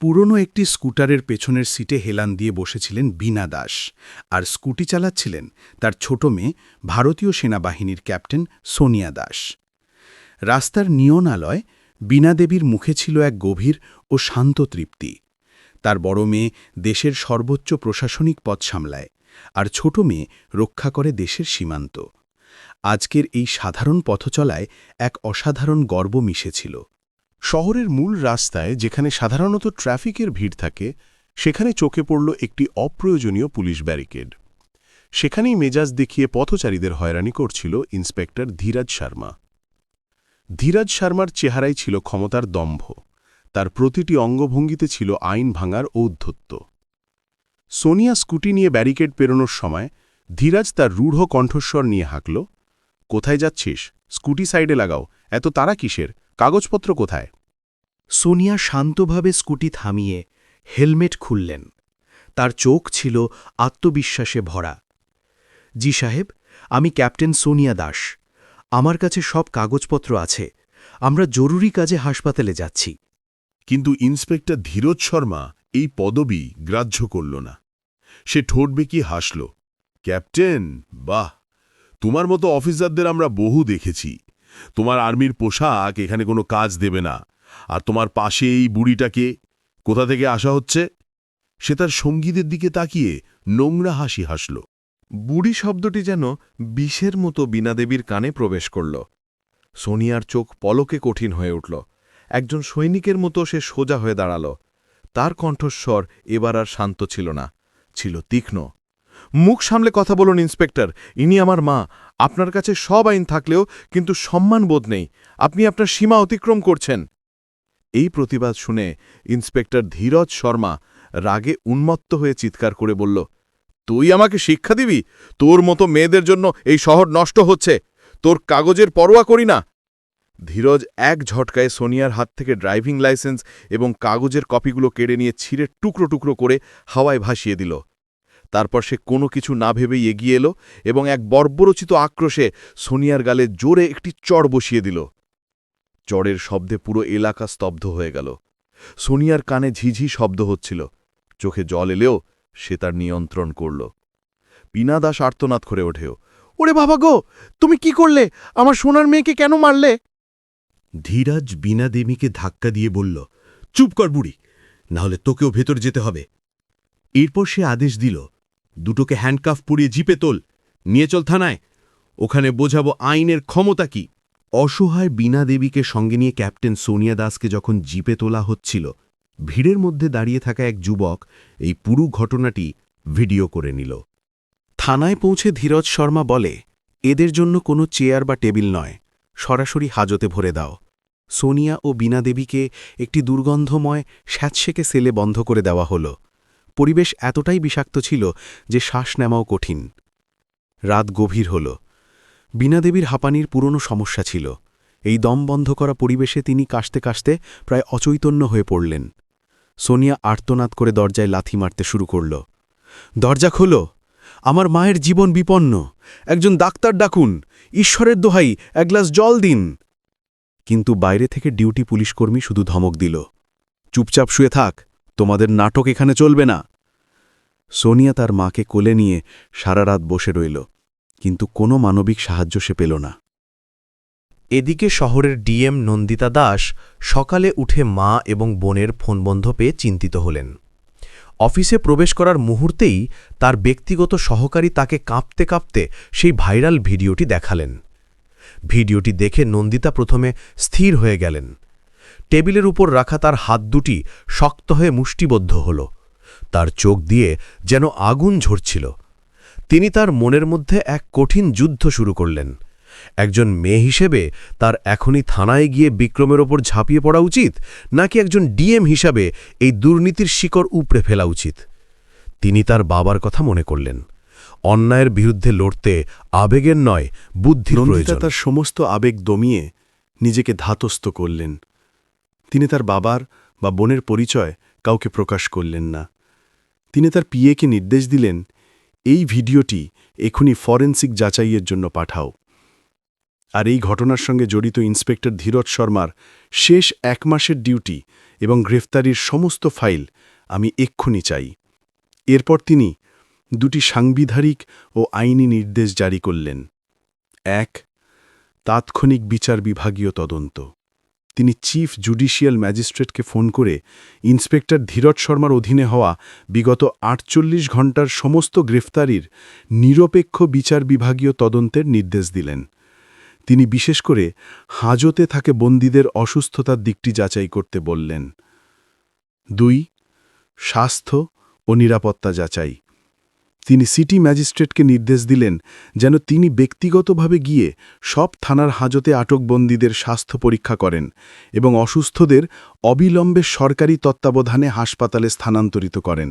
পুরনো একটি স্কুটারের পেছনের সিটে হেলান দিয়ে বসেছিলেন বীণা দাস আর স্কুটি চালাচ্ছিলেন তার ছোট মেয়ে ভারতীয় সেনাবাহিনীর ক্যাপ্টেন সোনিয়া দাস। রাস্তার নিয়ন আলয় বীণা দেবীর মুখে ছিল এক গভীর ও শান্ত তৃপ্তি। তার বড় মেয়ে দেশের সর্বোচ্চ প্রশাসনিক পদ সামলায় আর ছোট মেয়ে রক্ষা করে দেশের সীমান্ত। আজকের এই সাধারণ পথচলায় এক অসাধারণ গর্ব মিশেছিল। শহরের মূল রাস্তায় যেখানে সাধারণত ট্রাফিকের ভিড় থাকে, সেখানে চোখে পড়ল একটি অপ্রয়োজনীয় পুলিশ ব্যারিকেড। সেখানেই মেজাজ দেখিয়ে পথচারীদের হয়রানি করছিল ইন্সপেক্টর ধীরাজ শর্মা। ধীরাজ শর্মার চেহারাই ছিল ক্ষমতার দম্ভ। তার প্রতিটি অঙ্গভঙ্গিতে ছিল আইন ভাঙার ঔদ্ধত্য। সোনিয়া স্কুটি নিয়ে ব্যারিকেড পেরোনোর সময় ধীরাজ তার রূঢ় কণ্ঠস্বর নিয়ে হাঁকল, কোথায় যাচ্ছিস? স্কুটি সাইডে লাগাও। এত তারা কিসের? কাগজপত্র কোথায়? সোনিয়া শান্তভাবে স্কুটি থামিয়ে হেলমেট খুললেন। তার চোখ ছিল আত্মবিশ্বাসে ভরা। জি সাহেব, আমি ক্যাপ্টেন সোনিয়া দাস। আমার কাছে সব কাগজপত্র আছে। আমরা জরুরি কাজে হাসপাতালে যাচ্ছি। কিন্তু ইন্সপেক্টর ধীরজ শর্মা এই পদবি গ্রাহ্য করল না। সে ঠোঁট বেঁকিয়ে হাসল, ক্যাপ্টেন, বাহ! তোমার মতো অফিসারদের আমরা বহু দেখেছি। তোমার আর্মির পোশাক এখানে কোনো কাজ দেবে না। আর তোমার পাশে এই বুড়িটাকে কোথা থেকে আসা হচ্ছে? সে তার সঙ্গীদের দিকে তাকিয়ে নোংরা হাসি হাসল। বুড়ি শব্দটি যেন বিষের মতো বীণাদেবীর কানে প্রবেশ করল। সোনিয়ার চোখ পলকে কঠিন হয়ে উঠল। একজন সৈনিকের মতো সে সোজা হয়ে দাঁড়াল। তার কণ্ঠস্বর এবার আর শান্ত ছিল না, ছিল তীক্ষ্ণ। মুখ সামলে কথা বলুন, ইন্সপেক্টর। ইনি আমার মা আপনার কাছে সব আইন থাকলেও কিন্তু সম্মানবোধ নেই। আপনি আপনার সীমা অতিক্রম করছেন। এই প্রতিবাদ শুনে ইন্সপেক্টর ধীরজ শর্মা রাগে উন্মত্ত হয়ে চিৎকার করে বলল, তুই আমাকে শিক্ষা দিবি? তোর মতো মেয়েদের জন্য এই শহর নষ্ট হচ্ছে। তোর কাগজের পরোয়া করি না। ধীরজ এক ঝটকায় সোনিয়ার হাত থেকে ড্রাইভিং লাইসেন্স এবং কাগজের কপিগুলো কেড়ে নিয়ে ছিঁড়ে টুকরো টুকরো করে হাওয়ায় ভাসিয়ে দিল। তারপর সে কোনো কিছু না ভেবেই এগিয়ে এলো এবং এক বর্বরচিত আক্রোশে সোনিয়ার গালে জোরে একটি চড় বসিয়ে দিল। চড়ের শব্দে পুরো এলাকা স্তব্ধ হয়ে গেল। সোনিয়ার কানে ঝিঝি শব্দ হচ্ছিল। চোখে জল এলেও সে তার নিয়ন্ত্রণ করল। পিনা দাস আর্তনাদ করে ওঠেও ওরে বাবা গো, তুমি কি করলে? আমার সোনার মেয়েকে কেন মারলে? ধীরাজ বীণা দেবীকে ধাক্কা দিয়ে বলল, চুপ কর বুড়ি নাহলে তোকেও ভেতর যেতে হবে। এরপর সে আদেশ দিল দুটোকে হ্যান্ডকাফ পুড়িয়ে জিপে তোল। নিয়ে চল থানায়। ওখানে বোঝাবো আইনের ক্ষমতা কি। অসহায় বীণা দেবীকে সঙ্গে নিয়ে ক্যাপ্টেন সোনিয়া দাসকে যখন জিপে তোলা হচ্ছিল, ভিড়ের মধ্যে দাঁড়িয়ে থাকা এক যুবক এই পুরু ঘটনাটি ভিডিও করে নিল। থানায় পৌঁছে ধীরজ শর্মা বলে, এদের জন্য কোনো চেয়ার বা টেবিল নয়। সরাসরি হাজতে ভরে দাও। সোনিয়া ও বীণা দেবীকে একটি দুর্গন্ধময় স্যাঁতসেকে সেলে বন্ধ করে দেওয়া হল। পরিবেশ এতটাই বিষাক্ত ছিল যে শ্বাস নেওয়াও কঠিন। রাত গভীর হল। বীণাদেবীর হাঁপানির পুরনো সমস্যা ছিল। এই দম বন্ধ করা পরিবেশে তিনি কাশতে কাশতে প্রায় অচৈতন্য হয়ে পড়লেন। সোনিয়া আর্তনাদ করে দরজায় লাথি মারতে শুরু করল। দরজা খোলো। আমার মায়ের জীবন বিপন্ন। একজন ডাক্তার ডাকুন। ঈশ্বরের দোহাই। এক গ্লাস জল দিন। কিন্তু বাইরে থেকে ডিউটি পুলিশকর্মী শুধু ধমক দিল। চুপচাপ শুয়ে থাক। তোমাদের নাটক এখানে চলবে না। সোনিয়া তার মাকে কোলে নিয়ে সারা রাত বসে রইল, কিন্তু কোনো মানবিক সাহায্য সে পেল না। এদিকে শহরের ডিএম নন্দিতা দাস সকালে উঠে মা এবং বোনের ফোন বন্ধ পেয়ে চিন্তিত হলেন। অফিসে প্রবেশ করার মুহূর্তেই তার ব্যক্তিগত সহকারী তাকে কাঁপতে কাঁপতে সেই ভাইরাল ভিডিওটি দেখালেন। ভিডিওটি দেখে নন্দিতা প্রথমে স্থির হয়ে গেলেন। টেবিলের উপর রাখা তার হাত দুটি শক্ত হয়ে মুষ্টিবদ্ধ হল। তার চোখ দিয়ে যেন আগুন ঝরছিল। তিনি তার মনের মধ্যে এক কঠিন যুদ্ধ শুরু করলেন। একজন মেয়ে হিসেবে তার এখনই থানায় গিয়ে বিক্রমের ওপর ঝাঁপিয়ে পড়া উচিত নাকি একজন ডিএম হিসাবে এই দুর্নীতির শিকড় উপড়ে ফেলা উচিত? তিনি তার বাবার কথা মনে করলেন। অন্যায়ের বিরুদ্ধে লড়তে আবেগের নয় নন্দিতা তার সমস্ত আবেগ দমিয়ে নিজেকে ধাতস্থ করলেন। তিনি তার বাবার বা বোনের পরিচয় কাউকে প্রকাশ করলেন না। তিনি তার পিএকে নির্দেশ দিলেন, এই ভিডিওটি এখনই ফরেন্সিক যাচাইয়ের জন্য পাঠাও। আর এই ঘটনার সঙ্গে জড়িত ইন্সপেক্টর ধীরজ শর্মার শেষ এক মাসের ডিউটি এবং গ্রেফতারির সমস্ত ফাইল আমি এক্ষুনি চাই। এরপর তিনি দুটি সাংবিধানিক ও আইনি নির্দেশ জারি করলেন। এক, তাৎক্ষণিক বিচার বিভাগীয় তদন্ত। তিনি চিফ জুডিশিয়াল ম্যাজিস্ট্রেটকে ফোন করে ইন্সপেক্টর ধীরজ শর্মার অধীনে হওয়া বিগত আটচল্লিশ ঘণ্টার সমস্ত গ্রেফতারির নিরপেক্ষ বিচার বিভাগীয় তদন্তের নির্দেশ দিলেন। তিনি বিশেষ করে হাজতে থাকে বন্দীদের অসুস্থতার দিকটি যাচাই করতে বললেন। দুই, স্বাস্থ্য ও নিরাপত্তা যাচাই। তিনি সিটি ম্যাজিস্ট্রেটকে নির্দেশ দিলেন যেন তিনি ব্যক্তিগতভাবে গিয়ে সব থানার হাজতে আটকবন্দীদের স্বাস্থ্য পরীক্ষা করেন এবং অসুস্থদের অবিলম্বে সরকারি তত্ত্বাবধানে হাসপাতালে স্থানান্তরিত করেন।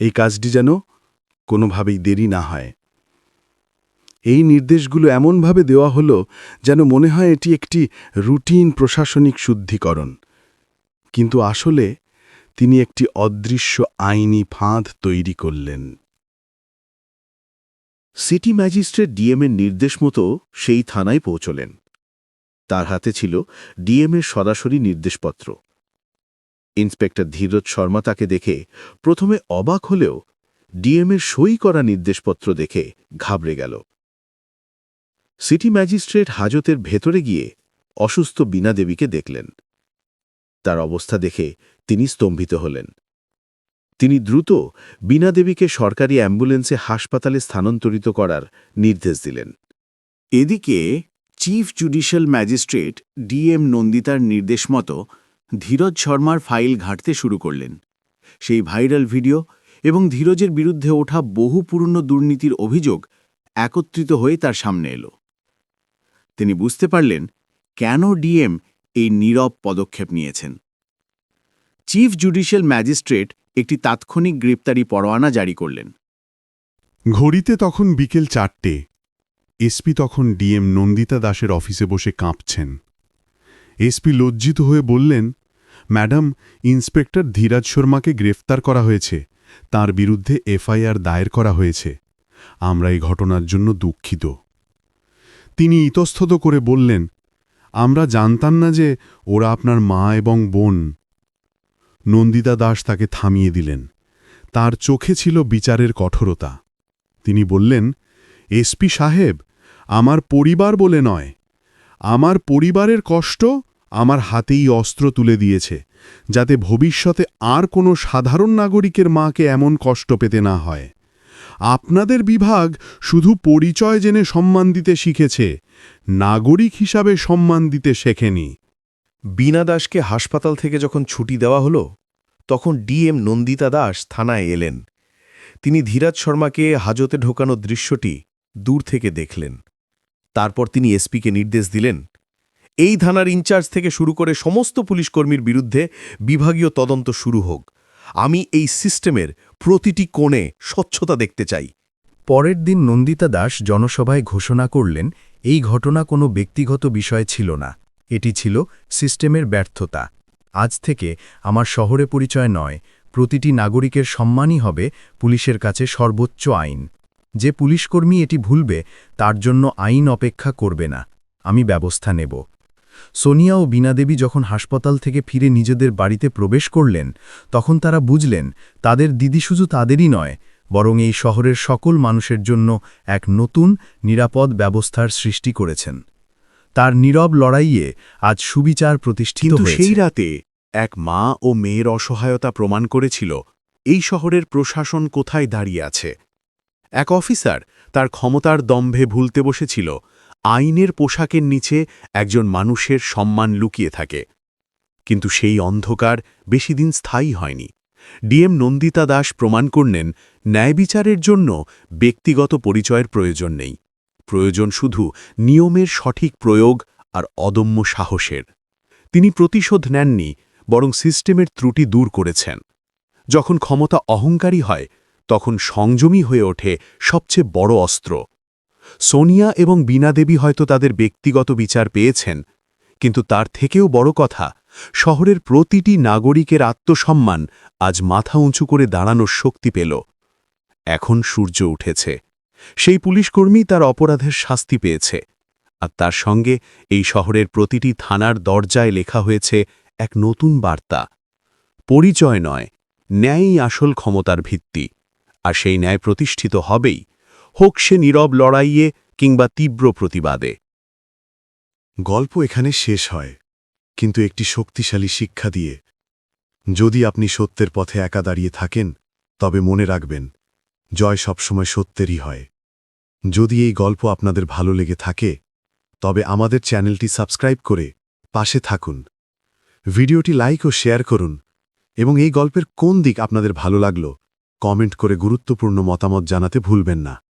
এই কাজটি যেন কোনোভাবেই দেরি না হয়। এই নির্দেশগুলো এমনভাবে দেওয়া হলো যেন মনে হয় এটি একটি রুটিন প্রশাসনিক শুদ্ধিকরণ। কিন্তু আসলে তিনি একটি অদৃশ্য আইনি ফাঁদ তৈরি করলেন। সিটি ম্যাজিস্ট্রেট ডিএমের নির্দেশ মতো সেই থানায় পৌঁছলেন। তার হাতে ছিল ডিএমের সরাসরি নির্দেশপত্র। ইন্সপেক্টর ধীরজ শর্মা তাকে দেখে প্রথমে অবাক হলেও ডিএমের সই করা নির্দেশপত্র দেখে ঘাবড়ে গেল। সিটি ম্যাজিস্ট্রেট হাজতের ভেতরে গিয়ে অসুস্থ বীণা দেবীকে দেখলেন। তার অবস্থা দেখে তিনি স্তম্ভিত হলেন। তিনি দ্রুত বীণা দেবীকে সরকারি অ্যাম্বুলেন্সে হাসপাতালে স্থানান্তরিত করার নির্দেশ দিলেন। এদিকে চিফ জুডিশিয়াল ম্যাজিস্ট্রেট ডিএম নন্দিতার নির্দেশ মতো ধীরজ শর্মার ফাইল ঘাঁটতে শুরু করলেন। সেই ভাইরাল ভিডিও এবং ধীরজের বিরুদ্ধে ওঠা বহু পুরনো দুর্নীতির অভিযোগ একত্রিত হয়ে তার সামনে এলো। তিনি বুঝতে পারলেন কেন ডিএম এই নীরব পদক্ষেপ নিয়েছেন। চিফ জুডিশিয়াল ম্যাজিস্ট্রেট একটি তাৎক্ষণিক গ্রেপ্তারি পরোয়ানা জারি করলেন। ঘড়িতে তখন বিকেল চারটে। এসপি তখন ডিএম নন্দিতা দাসের অফিসে বসে কাঁপছেন। এসপি লজ্জিত হয়ে বললেন, ম্যাডাম, ইন্সপেক্টর ধীরাজ শর্মাকে গ্রেফতার করা হয়েছে। তার বিরুদ্ধে এফআইআর দায়ের করা হয়েছে। আমরা এই ঘটনার জন্য দুঃখিত। তিনি ইতস্তত করে বললেন, আমরা জানতাম না যে ওরা আপনার মা এবং বোন। নন্দিতা দাস তাকে থামিয়ে দিলেন। তার চোখে ছিল বিচারের কঠোরতা। তিনি বললেন এসপি সাহেব, আমার পরিবার বলে নয়। আমার পরিবারের কষ্ট আমার হাতেই অস্ত্র তুলে দিয়েছে, যাতে ভবিষ্যতে আর কোনো সাধারণ নাগরিকের মাকে এমন কষ্ট পেতে না হয়। আপনাদের বিভাগ শুধু পরিচয় জেনে সম্মান দিতে শিখেছে, নাগরিক হিসাবে সম্মান দিতে শেখেনি। বীণা দাসকে হাসপাতাল থেকে যখন ছুটি দেওয়া হলো, তখন ডিএম নন্দিতা দাস থানায় এলেন। তিনি ধীরাজ শর্মাকে হাজতে ঢোকানো দৃশ্যটি দূর থেকে দেখলেন। তারপর তিনি এসপিকে নির্দেশ দিলেন, এই থানার ইনচার্জ থেকে শুরু করে সমস্ত পুলিশকর্মীর বিরুদ্ধে বিভাগীয় তদন্ত শুরু হোক। আমি এই সিস্টেমের প্রতিটি কোণে স্বচ্ছতা দেখতে চাই। পরের দিন নন্দিতা দাস জনসভায় ঘোষণা করলেন, এই ঘটনা কোনো ব্যক্তিগত বিষয় ছিল না। এটি ছিল সিস্টেমের ব্যর্থতা। আজ থেকে আমার শহরে পরিচয় নয়, প্রতিটি নাগরিকের সম্মানই হবে পুলিশের কাছে সর্বোচ্চ আইন। যে পুলিশকর্মী এটি ভুলবে, তার জন্য আইন অপেক্ষা করবে না। আমি ব্যবস্থা নেব। সোনিয়া ও বীণাদেবী যখন হাসপাতাল থেকে ফিরে নিজেদের বাড়িতে প্রবেশ করলেন, তখন তারা বুঝলেন, তাদের দিদি শুধু তাদেরই নয়, বরং এই শহরের সকল মানুষের জন্য এক নতুন, নিরাপদ ব্যবস্থার সৃষ্টি করেছেন। তার নীরব লড়াইয়ে আজ সুবিচার প্রতিষ্ঠিত হয়েছে। সেই রাতে এক মা ও মেয়ের অসহায়তা প্রমাণ করেছিল এই শহরের প্রশাসন কোথায় দাঁড়িয়ে আছে? এক অফিসার তার ক্ষমতার দম্ভে ভুলতে বসেছিল আইনের পোশাকের নিচে একজন মানুষের সম্মান লুকিয়ে থাকে। কিন্তু সেই অন্ধকার বেশিদিন স্থায়ী হয়নি। ডিএম নন্দিতা দাস প্রমাণ করলেন ন্যায়বিচারের জন্য ব্যক্তিগত পরিচয়ের প্রয়োজন নেই। প্রয়োজন শুধু নিয়মের সঠিক প্রয়োগ আর অদম্য সাহসের। তিনি প্রতিশোধ নেননি, বরং সিস্টেমের ত্রুটি দূর করেছেন। যখন ক্ষমতা অহংকারী হয়, তখন সংযমী হয়ে ওঠে সবচেয়ে বড় অস্ত্র। সোনিয়া এবং বীণা দেবী হয়তো তাদের ব্যক্তিগত বিচার পেয়েছেন, কিন্তু তার থেকেও বড় কথা, শহরের প্রতিটি নাগরিকের আত্মসম্মান আজ মাথা উঁচু করে দাঁড়ানোর শক্তি পেল। এখন সূর্য উঠেছে। সেই পুলিশকর্মী তার অপরাধের শাস্তি পেয়েছে, আর তার সঙ্গে এই শহরের প্রতিটি থানার দরজায় লেখা হয়েছে এক নতুন বার্তা। পরিচয় নয়, ন্যায়ই আসল ক্ষমতার ভিত্তি, আর সেই ন্যায় প্রতিষ্ঠিত হবেই, হোক সে নীরব লড়াইয়ে কিংবা তীব্র প্রতিবাদে। গল্প এখানে শেষ হয়, কিন্তু একটি শক্তিশালী শিক্ষা দিয়ে, যদি আপনি সত্যের পথে একা দাঁড়িয়ে থাকেন, তবে মনে রাখবেন জয় সবসময় সত্যেরই হয়। যদি এই গল্প আপনাদের ভালো লেগে থাকে, তবে আমাদের চ্যানেলটি সাবস্ক্রাইব করে পাশে থাকুন। ভিডিওটি লাইক ও শেয়ার করুন এবং এই গল্পের কোন দিক আপনাদের ভালো লাগল, কমেন্ট করে গুরুত্বপূর্ণ মতামত জানাতে ভুলবেন না।